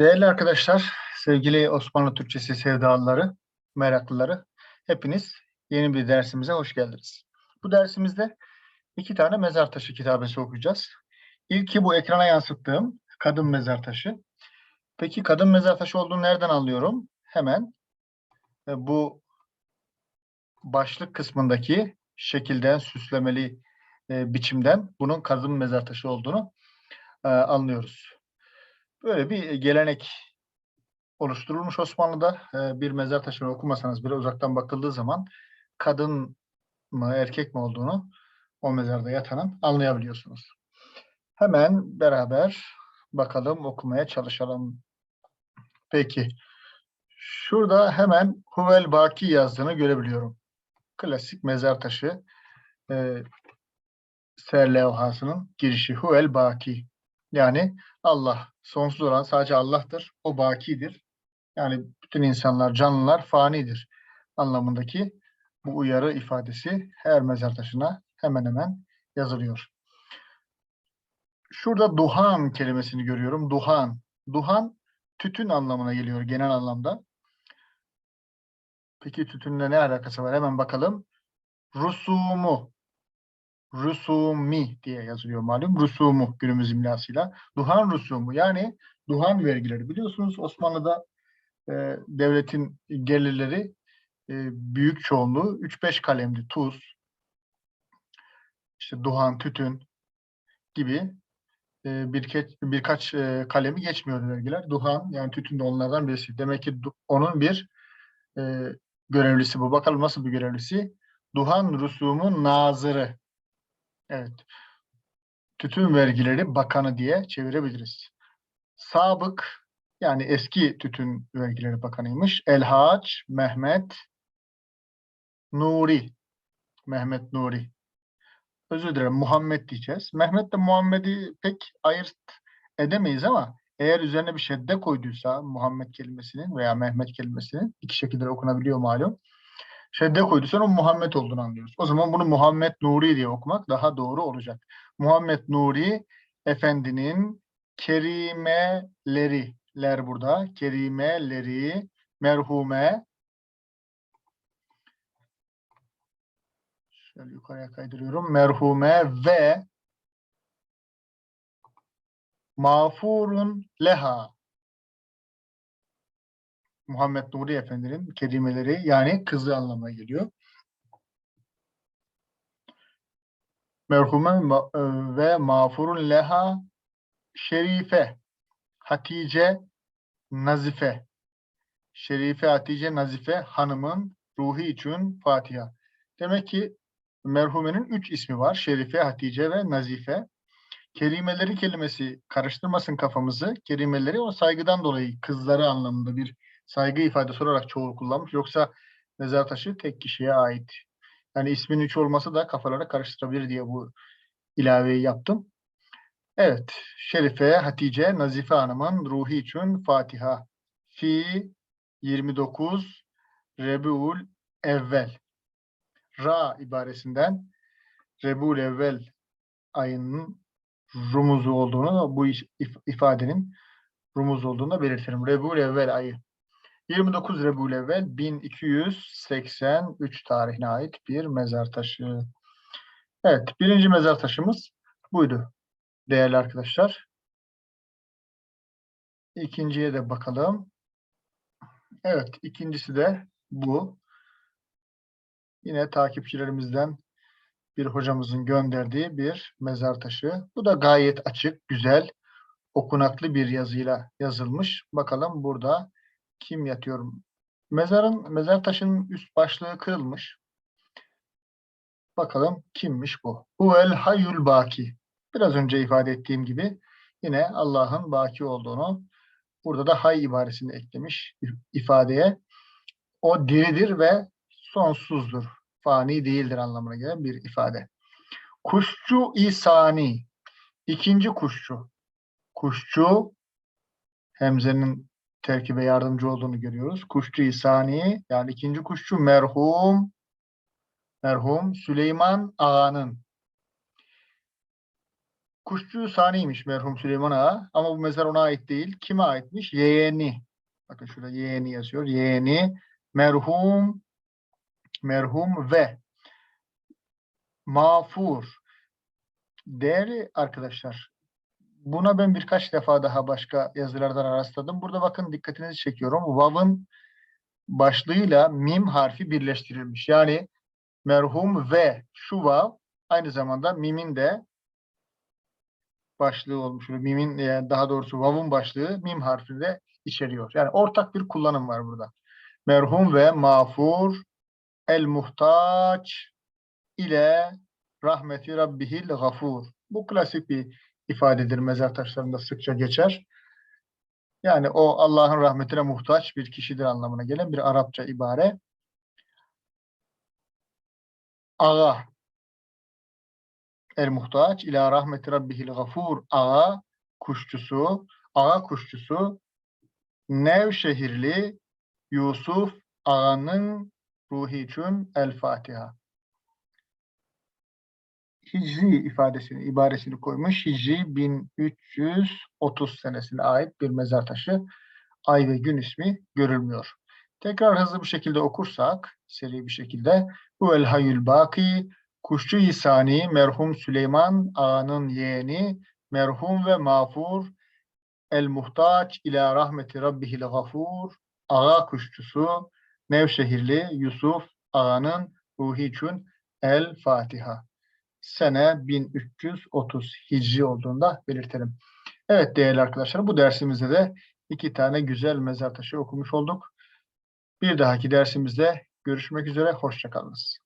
Değerli arkadaşlar, sevgili Osmanlı Türkçesi sevdalıları, meraklıları, hepiniz yeni bir dersimize hoş geldiniz. Bu dersimizde iki tane mezar taşı kitabesi okuyacağız. İlki bu ekrana yansıttığım kadın mezar taşı. Peki kadın mezar taşı olduğunu nereden anlıyorum? Hemen e, bu başlık kısmındaki şekilden, süslemeli e, biçimden bunun kadın mezar taşı olduğunu e, anlıyoruz. Böyle bir gelenek oluşturulmuş Osmanlı'da. Ee, Bir mezar taşını okumasanız bile uzaktan bakıldığı zaman kadın mı erkek mi olduğunu o mezarda yatanın anlayabiliyorsunuz. Hemen beraber bakalım okumaya çalışalım. Peki. Şurada hemen Huvel Baki yazdığını görebiliyorum. Klasik mezar taşı e, serlevhasının girişi Huvel Baki. Yani Allah sonsuz olan sadece Allah'tır. O bakidir. Yani bütün insanlar, canlılar fanidir anlamındaki bu uyarı ifadesi her mezar taşına hemen hemen yazılıyor. Şurada duhan kelimesini görüyorum. Duhan. Duhan tütün anlamına geliyor genel anlamda. Peki tütünle ne alakası var? Hemen bakalım. Rusumu. Rusumi diye yazılıyor malum. Rusumu günümüz imlasıyla. Duhan rusumu yani duhan vergileri. Biliyorsunuz Osmanlı'da e, devletin gelirleri e, büyük çoğunluğu 3-5 kalemdi. Tuz, işte duhan, tütün gibi e, birkaç, birkaç e, kalemi geçmiyordu vergiler. Duhan yani tütün de onlardan birisi. Demek ki onun bir e, görevlisi bu. Bakalım nasıl bir görevlisi? Duhan rusumu nazırı. Evet. Tütün vergileri bakanı diye çevirebiliriz. Sabık yani eski tütün vergileri bakanıymış. Elhaç Mehmet Nuri. Mehmet Nuri. Özür dilerim Muhammed diyeceğiz. Mehmet de Muhammed'i pek ayırt edemeyiz ama eğer üzerine bir şedde koyduysa Muhammed kelimesinin veya Mehmet kelimesinin iki şekilde okunabiliyor malum. Şedde koyduysa o Muhammed olduğunu anlıyoruz. O zaman bunu Muhammed Nuri diye okumak daha doğru olacak. Muhammed Nuri Efendinin kerimeleri ler burada. Kerimeleri merhume şöyle yukarıya kaydırıyorum. Merhume ve mağfurun leha Muhammed Nuri Efendi'nin kelimeleri yani kızı anlamına geliyor. Merhume ve mağfurun leha Şerife, Hatice, Nazife. Şerife, Hatice, Nazife hanımın ruhi için Fatiha. Demek ki merhumenin üç ismi var. Şerife, Hatice ve Nazife. Kelimeleri kelimesi karıştırmasın kafamızı. Kelimeleri o saygıdan dolayı kızları anlamında bir saygı ifadesi olarak çoğul kullanmış. Yoksa mezar taşı tek kişiye ait. Yani ismin üç olması da kafalara karıştırabilir diye bu ilaveyi yaptım. Evet, Şerife, Hatice, Nazife Hanım'ın ruhi için Fatiha. Fi 29 Rebiul Evvel. Ra ibaresinden Rebiul Evvel ayının rumuzu olduğunu, bu ifadenin rumuz olduğunu da belirtelim. Rebiul Evvel ayı. 29 Rebiul Evvel 1283 tarihine ait bir mezar taşı. Evet, birinci mezar taşımız buydu değerli arkadaşlar. İkinciye de bakalım. Evet, ikincisi de bu. Yine takipçilerimizden bir hocamızın gönderdiği bir mezar taşı. Bu da gayet açık, güzel, okunaklı bir yazıyla yazılmış. Bakalım burada kim yatıyor? Mezarın, mezar taşının üst başlığı kırılmış. Bakalım kimmiş bu? Huvel hayyul baki. Biraz önce ifade ettiğim gibi yine Allah'ın baki olduğunu burada da hay ibaresini eklemiş ifadeye. O diridir ve sonsuzdur. Fani değildir anlamına gelen bir ifade. Kuşçu İsani. ikinci kuşçu. Kuşçu Hemze'nin terkibe yardımcı olduğunu görüyoruz. Kuşçu İsani yani ikinci kuşçu merhum merhum Süleyman Ağa'nın Kuşçu Sani'ymiş merhum Süleyman Ağa ama bu mezar ona ait değil. Kime aitmiş? Yeğeni. Bakın şurada yeğeni yazıyor. Yeğeni merhum merhum ve mağfur. Değerli arkadaşlar, buna ben birkaç defa daha başka yazılardan rastladım. Burada bakın dikkatinizi çekiyorum. Vav'ın başlığıyla mim harfi birleştirilmiş. Yani merhum ve şu vav aynı zamanda mimin de başlığı olmuş. Mimin yani daha doğrusu vav'ın başlığı mim harfini de içeriyor. Yani ortak bir kullanım var burada. Merhum ve mağfur el muhtaç ile rahmeti rabbihil gafur. Bu klasik bir ifadedir. Mezar taşlarında sıkça geçer. Yani o Allah'ın rahmetine muhtaç bir kişidir anlamına gelen bir Arapça ibare. Ağa el muhtaç ila rahmeti rabbihil gafur ağa kuşçusu ağa kuşçusu Nevşehirli Yusuf ağanın ruhi için El Fatiha. Hicri ifadesini, ibaresini koymuş. Hicri 1330 senesine ait bir mezar taşı. Ay ve gün ismi görülmüyor. Tekrar hızlı bir şekilde okursak, seri bir şekilde. Bu el hayyül baki, kuşçu İsani, merhum Süleyman ağanın yeğeni, merhum ve mağfur, el muhtaç ila rahmeti rabbihil gafur, ağa kuşçusu, Nevşehirli Yusuf ağanın ruhi için El Fatiha. Sene 1330 Hicri olduğunda belirtelim. Evet değerli arkadaşlar bu dersimizde de iki tane güzel mezar taşı okumuş olduk. Bir dahaki dersimizde görüşmek üzere. Hoşçakalınız.